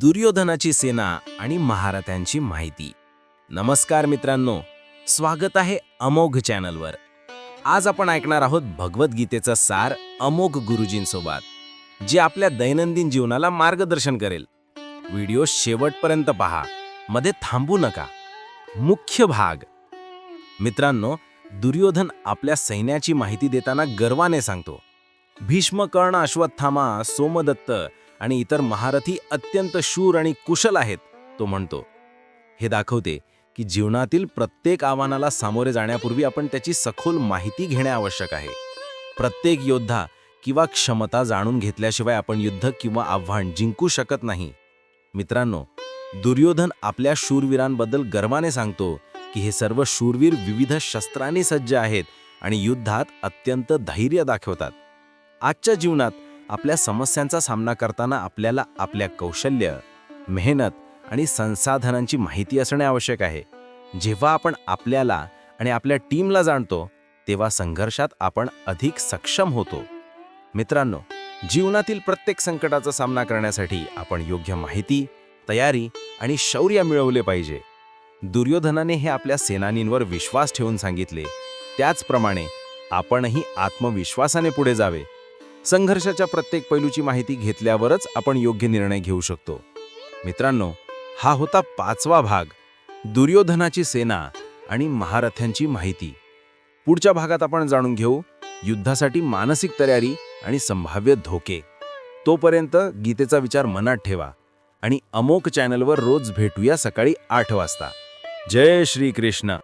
दुर्योधनाची सेना आणि महारथ्यांची माहिती. नमस्कार मित्रांनो स्वागत आहे अमोघ चॅनलवर. आज आपण ऐकणार आहोत भगवद्गीतेचा सार अमोघ गुरुजींसोबत जे आपल्या दैनंदिन जीवनाला मार्गदर्शन करेल. व्हिडिओ शेवटपर्यंत पहा मध्ये थांबू नका. मुख्य भाग. मित्रांनो दुर्योधन आपल्या सैन्याची माहिती देताना गर्वाने सांगतो भीष्म कर्ण अश्वत्थामा सोमदत्त आणि इतर महारथी अत्यंत शूर आणि कुशल आहेत तो म्हणतो. हे दाखवते की जीवनातील प्रत्येक आव्हानाला सामोरे जाण्यापूर्वी आपण त्याची सखोल माहिती घेणे आवश्यक आहे. प्रत्येक योद्धा किंवा क्षमता जाणून घेतल्याशिवाय आपण युद्ध किंवा आव्हान जिंकू शकत नाही. मित्रांनो दुर्योधन आपल्या शूरवीरांबद्दल गर्वाने सांगतो की हे सर्व शूरवीर विविध शस्त्रांनी सज्ज आहेत आणि युद्धात अत्यंत धैर्य दाखवतात. आजच्या जीवनात आपल्या समस्यांचा सामना करताना आपल्याला आपल्या कौशल्य मेहनत आणि संसाधनांची माहिती असणे आवश्यक आहे. जेव्हा आपण आपल्याला आणि आपल्या टीमला जाणतो तेव्हा संघर्षात आपण अधिक सक्षम होतो. मित्रांनो जीवनातील प्रत्येक संकटाचा सामना करण्यासाठी आपण योग्य माहिती तयारी आणि शौर्य मिळवले पाहिजे. दुर्योधनाने हे आपल्या सेनानींवर विश्वास ठेवून सांगितले. त्याचप्रमाणे आपणही आत्मविश्वासाने पुढे जावे. संघर्षाच्या प्रत्येक पैलूची माहिती घेतल्यावरच आपण योग्य निर्णय घेऊ शकतो. मित्रांनो हा होता पाचवा भाग दुर्योधनाची सेना आणि महारथ्यांची माहिती. पुढच्या भागात आपण जाणून घेऊ युद्धासाठी मानसिक तयारी आणि संभाव्य धोके. तोपर्यंत गीतेचा विचार मनात ठेवा आणि अमोक चॅनलवर रोज भेटूया सकाळी आठ वाजता. जय श्री कृष्ण